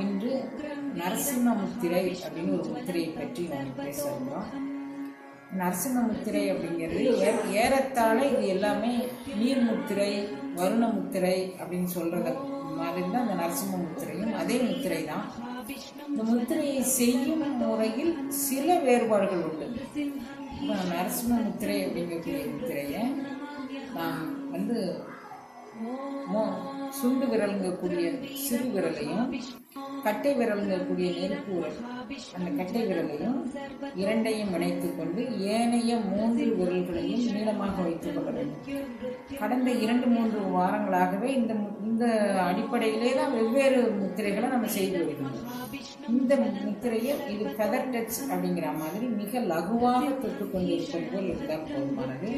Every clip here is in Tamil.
இன்று நரசிம்ம முத்திரை அப்படின்னு ஒரு முத்திரையை பற்றி நாங்கள் பேச நரசிம்ம முத்திரை அப்படிங்கிறது ஏ ஏறத்தாழ இது எல்லாமே நீர் முத்திரை வருண முத்திரை அப்படின்னு சொல்கிறத மாதிரி தான் இந்த நரசிம்ம முத்திரையும் அதே முத்திரை தான் இந்த முத்திரையை செய்யும் முறையில் சில வேறுபாடுகள் உண்டு. இப்போ நரசிம்ம முத்திரை அப்படிங்கக்கூடிய முத்திரையை நாம் வந்து சுண்டு விரலுங்கக்கூடிய சிறு விரலையும் கட்டை விரலுங்கக்கூடிய நெருப்பு அந்த கட்டை விரலையும் இரண்டையும் இணைத்துக் கொண்டு ஏனைய மூன்று விரல்களையும் நீளமாக வைத்துக் கொள்ள வேண்டும். கடந்த இரண்டு மூன்று வாரங்களாகவே இந்த இந்த அடிப்படையிலே தான் வெவ்வேறு முத்திரைகளை நம்ம செய்து வருகிறோம் இந்த முத்திரையை இது ஃபெதர் டச் அப்படிங்கிற மாதிரி மிக லகுவாக தொட்டு கொண்டிருக்கும் போல் இருந்தால் போதுமானது.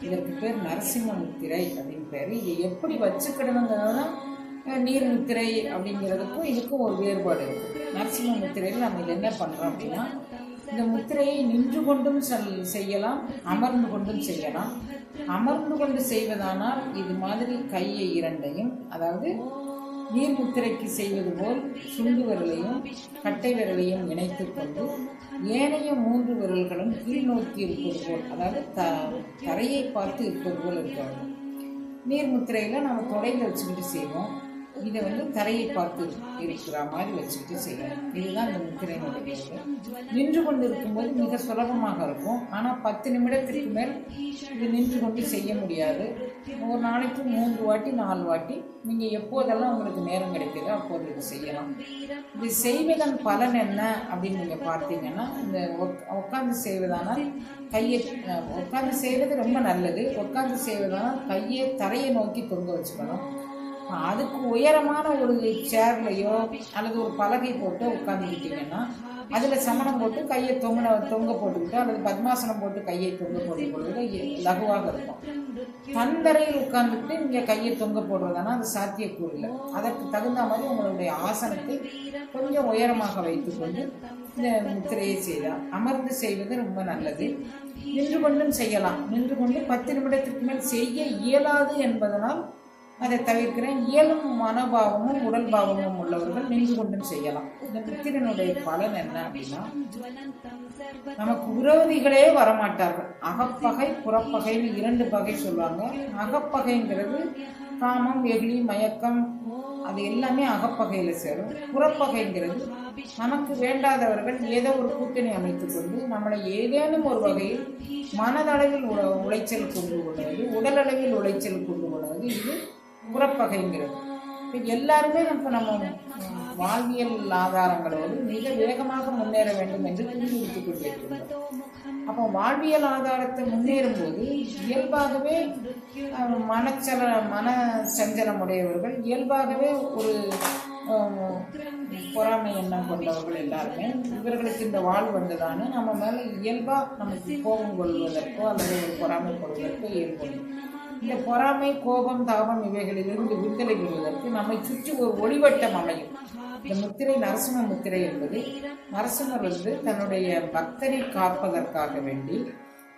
இதற்கு பேர் நரசிம்ம முத்திரை அப்படின்னு பேர். இதை எப்படி வச்சுக்கிடணுங்கிறது நீர் முத்திரை அப்படிங்கிறதுக்கும் இதுக்கும் ஒரு வேறுபாடு இருக்குது நரசிம்ம முத்திரையில் நம்ம இது என்ன பண்ணுறோம் அப்படின்னா இந்த முத்திரையை நின்று கொண்டும் செல்- செய்யலாம் அமர்ந்து கொண்டும் செய்யலாம். அமர்ந்து கொண்டு செய்வதானால் இது மாதிரி கையை இரண்டையும் அதாவது நீர் முத்திரைக்கு செய்வது போல் சுண்டு விரலையும் கட்டை விரலையும் இணைத்துக் கொண்டு ஏனைய மூன்று விரல்களும் கீழ் நோக்கி இருப்பது போல் அதாவது த தரையை பார்த்து இருப்பது போல் இருக்காங்க நீர் முத்திரையில் நம்ம தொடையில் வச்சுக்கிட்டு செய்வோம். இதை வந்து தரையை பார்த்து இருக்கிற மாதிரி வச்சுக்கிட்டு செய்யணும். இதுதான் இந்த முத்திரையினுடைய நின்று கொண்டு இருக்கும்போது மிக சுலபமாக இருக்கும். ஆனால் பத்து நிமிடத்திற்கு மேல் இது நின்று கொண்டு செய்ய முடியாது. ஒரு நாளைக்கு மூன்று வாட்டி நாலு வாட்டி நீங்கள் எப்போதெல்லாம் உங்களுக்கு நேரம் கிடைக்குதோ அப்போது இது செய்யலாம். இது செய்வதன் பலன் என்ன அப்படின்னு நீங்கள் பார்த்தீங்கன்னா இந்த உட்காந்து செய்வதானால் கையை உட்காந்து செய்வது ரொம்ப நல்லது. உட்காந்து செய்வதானால் கையை தரையை நோக்கி தொங்க வச்சுக்கணும். அதுக்கு உயரமான ஒரு சேர்லையோ அல்லது ஒரு பலகை போட்டு உட்காந்துக்கிட்டீங்கன்னா அதில் சமணம் போட்டு கையை தொங்கின தொங்க போட்டுக்கிட்டு அல்லது பத்மாசனம் போட்டு கையை தொங்க போடும் பொழுது லகுவாக இருக்கும். தந்தரையில் உட்கார்ந்துட்டு இங்கே கையை தொங்க போடுறதுனா அது சாத்தியக்கூறு இல்லை அதற்கு தகுந்த மாதிரி உங்களுடைய ஆசனத்தை கொஞ்சம் உயரமாக வைத்துக்கொண்டு இந்த முத்திரையை செய்தால் அமர்ந்து செய்வது ரொம்ப நல்லது. நின்று கொண்டும் செய்யலாம். நின்று கொண்டு பத்து நிமிடத்திற்கு மேல் செய்ய இயலாது என்பதனால் அதை தவிர்க்கிறேன். இயலும் மனோபாவமும் உடல் பாவமும் உள்ளவர்கள் நின்று கொண்டும் செய்யலாம். இந்த புத்திரனுடைய பலன் என்ன அப்படின்னா நமக்கு விரோதிகளே வரமாட்டார்கள். அகப்பகை புறப்பகைன்னு இரண்டு பகை சொல்லுவாங்க. அகப்பகைங்கிறது காமம் எகிழி மயக்கம் அது எல்லாமே அகப்பகையில சேரும். புறப்பகைங்கிறது நமக்கு வேண்டாதவர்கள் ஏதோ ஒரு கூட்டணி அமைத்துக் கொண்டு நம்மளை ஏதேனும் ஒரு வகையில் மனதளவில் உ- உளைச்சல் கொண்டு கொள்வது உடலளவில் உளைச்சல் கொண்டு கொள்வது. இது புறப்பகைங்கிறது இப்போ எல்லாருமே நம்ம நம்ம வாழ்வியல் ஆதாரங்களோடு மிக வேகமாக முன்னேற வேண்டும் என்று துணிவித்துக் கொண்டிருக்கிறோம் அப்போ வாழ்வியல் ஆதாரத்தை முன்னேறும் போது இயல்பாகவே மனச்சல மன சஞ்சலம் உடையவர்கள் இயல்பாகவே ஒரு பொறாமை எண்ணம் கொண்டவர்கள் எல்லாருமே இவர்களுக்கு இந்த வாழ் வந்ததானே நம்ம மேலே இயல்பாக நமக்கு கோபம் கொள்வதற்கோ அல்லது ஒரு பொறாமை கொள்வதற்கோ ஏற்படும். இந்த பொறாமை கோபம் தாபம் இவைகளிலிருந்து விடுதலை பெறுவதற்கு நம்மை சுற்றி ஒரு ஒளிவட்டம் அமையும். இந்த முத்திரை நரசிம்ம முத்திரை என்பது நரசிம்மர் வந்து தன்னுடைய பக்தரை காப்பதற்காக வேண்டி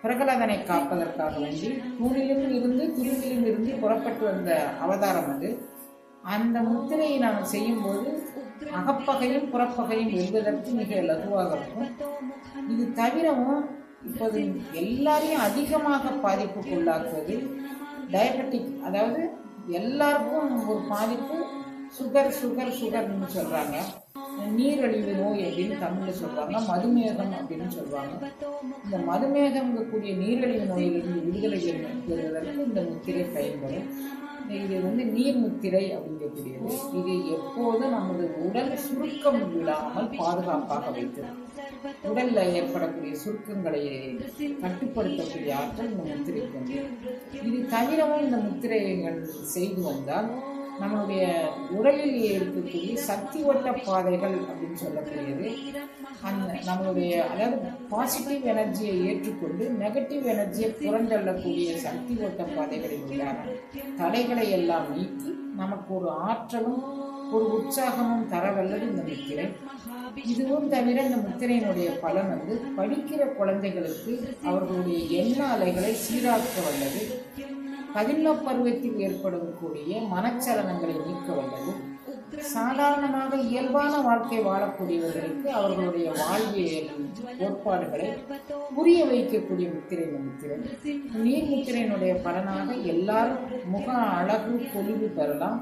பிரகலாதனை காப்பதற்காக வேண்டி தூணிலும் இருந்து துருவிலும் இருந்து புறப்பட்டு வந்த அவதாரம் அது. அந்த முத்திரையை நாம் செய்யும்போது அகப்பகையும் புறப்பகையும் வெல்வதற்கு மிக லகுவாக இருக்கும். இது தவிரவும் இப்போது எல்லாரையும் அதிகமாக பாதிப்புக்குள்ளாக்குவது டயபெட்டிக் அதாவது எல்லாருக்கும் ஒரு பாதிப்பு சுகர் சுகர் சுகர்னு சொல்கிறாங்க நீரழிவு நோய் அப்படின்னு தமிழில் சொல்கிறாங்க மதுமேகம் அப்படின்னு சொல்லுவாங்க இந்த மதுமேகம்ங்கக்கூடிய நீரிழிவு நோயிலிருந்து விடுதலை பெறுவதற்கு இந்த முத்திரை பயன்படும். இது வந்து நீர் முத்திரை அப்படிங்கக்கூடியது. இது எப்போதும் நமது உடல் சுருக்கம் விடாமல் பாதுகாப்பாக வைத்தது உடல்ல ஏற்படக்கூடிய சுருக்கங்களை கட்டுப்படுத்தக்கூடிய ஆற்றல் இந்த முத்திரைக்கு உண்டு. இது தவிரவும் இந்த முத்திரைகள் செய்து வந்தால் நம்மளுடைய உடலில் இருக்கக்கூடிய சக்தி ஓட்ட பாதைகள் அப்படின்னு சொல்லக்கூடியது. அந்த நம்மளுடைய அதாவது பாசிட்டிவ் எனர்ஜியை ஏற்றுக்கொண்டு நெகட்டிவ் எனர்ஜியை புறந்தள்ளக்கூடிய சக்தி ஓட்ட பாதைகளில் உள்ளான தடைகளை எல்லாம் நீக்கி நமக்கு ஒரு ஆற்றலும் ஒரு உற்சாகமும் தரவல்லது இந்த முத்திரை. இதுவும் தவிர இந்த முத்திரையினுடைய பலன் வந்து படிக்கிற குழந்தைகளுக்கு அவர்களுடைய எண்ண அலைகளை சீராக்க வல்லது. பதின்ம பருவத்தில் ஏற்படக்கூடிய மனச்சலனங்களை நீக்க வல்லது சாதாரணமாக இயல்பான வாழ்க்கை வாழக்கூடியவர்களுக்கு அவர்களுடைய வாழ்வியல் கோட்பாடுகளை புரிய வைக்கக்கூடிய முத்திரை இந்த முத்திரை. நீர் முத்திரையினுடைய பலனாக எல்லாரும் முக அழகு பொலிவு பெறலாம்.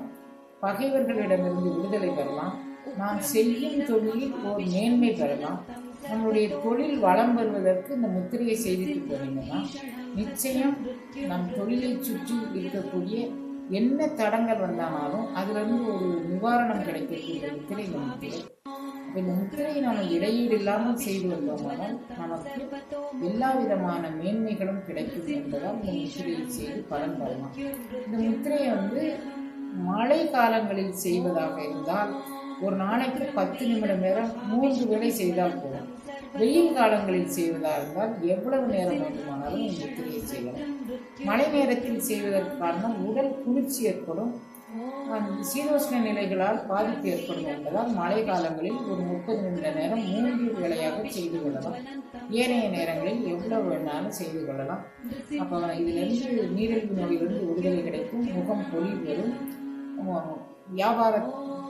பகைவர்களிடமிருந்து விடுதலை பெறலாம். நாம் செய்யும் தொழிலில் ஒரு மேன்மை பெறலாம். நம்முடைய தொழில் வளம் பெறுவதற்கு இந்த முத்திரையை செய்துட்டு போனீங்கன்னா நிச்சயம் நம் தொழிலை சுற்றி இருக்கக்கூடிய என்ன தடங்கள் வந்தானாலும் அதுலேருந்து ஒரு நிவாரணம் கிடைக்கக்கூடிய முத்திரை நமக்கு முத்திரை. இந்த முத்திரையை நாம் இடையீடு இல்லாமல் செய்து வந்தோமானால் நமக்கு எல்லா விதமான மேன்மைகளும் கிடைக்கும் என்பதால் இந்த முத்திரையை செய்து பலன் பெறலாம் இந்த முத்திரையை வந்து மழை காலங்களில் செய்வதாக இருந்தால் ஒரு நாளைக்கு பத்து நிமிடம் நேரம் மூன்று வேலை செய்தால் போதும். வெயில் காலங்களில் செய்வதாக இருந்தால் எவ்வளவு நேரம் வேண்டுமானாலும் இந்த முத்திரையை செய்யலாம். மழை நேரத்தில் செய்வதற்கு காரணம் உடல் குளிர்ச்சி ஏற்படும். சீதோஷ்ண நிலைகளால் பாதிப்பு ஏற்படும் என்பதால் மழை காலங்களில் ஒரு முப்பது நிமிட நேரம் மூன்று வேலையாக செய்து கொள்ளலாம். ஏனைய நேரங்களில் எவ்வளவு வேணாலும் செய்து கொள்ளலாம். அப்போ இதிலிருந்து நீரிழிவு நோயிலிருந்து விடுதலை கிடைக்கும். முகம் பொலிவு வரும் வியாபார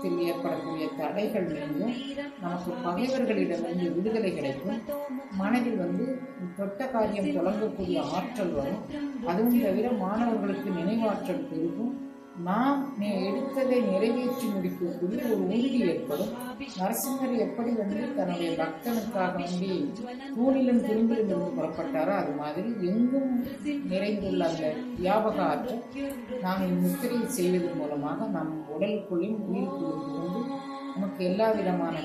வியாபாரத்தில் ஏற்படக்கூடிய தடைகள் நீங்கும் நமக்கு பகைவர்களிடமிருந்து விடுதலை கிடைக்கும். மனதில் வந்து தொட்ட காரியம் தொடங்கக்கூடிய ஆற்றல் வரும். அதுவும் தவிர மாணவர்களுக்கு நினைவாற்றல் பெருகும். நாம் நே- எடுத்ததை நிறைவேற்றி முடிக்கக்கூடிய ஒரு உறுதி ஏற்படும். நரசிம்மர் எப்படி வந்து தன்னுடைய பக்தனுக்காக வேண்டி தூணிலும் திரும்பிலும் இருந்து புறப்பட்டாரோ அது மாதிரி எங்கும் நிறைந்துள்ள அந்த வியாபக ஆற்றல் நாம் இம்முத்திரையை செய்வதன் மூலமாக நம் உடலுக்குள்ளேயும் உயிருக்குள்ளும் நமக்கு எல்லா விதமான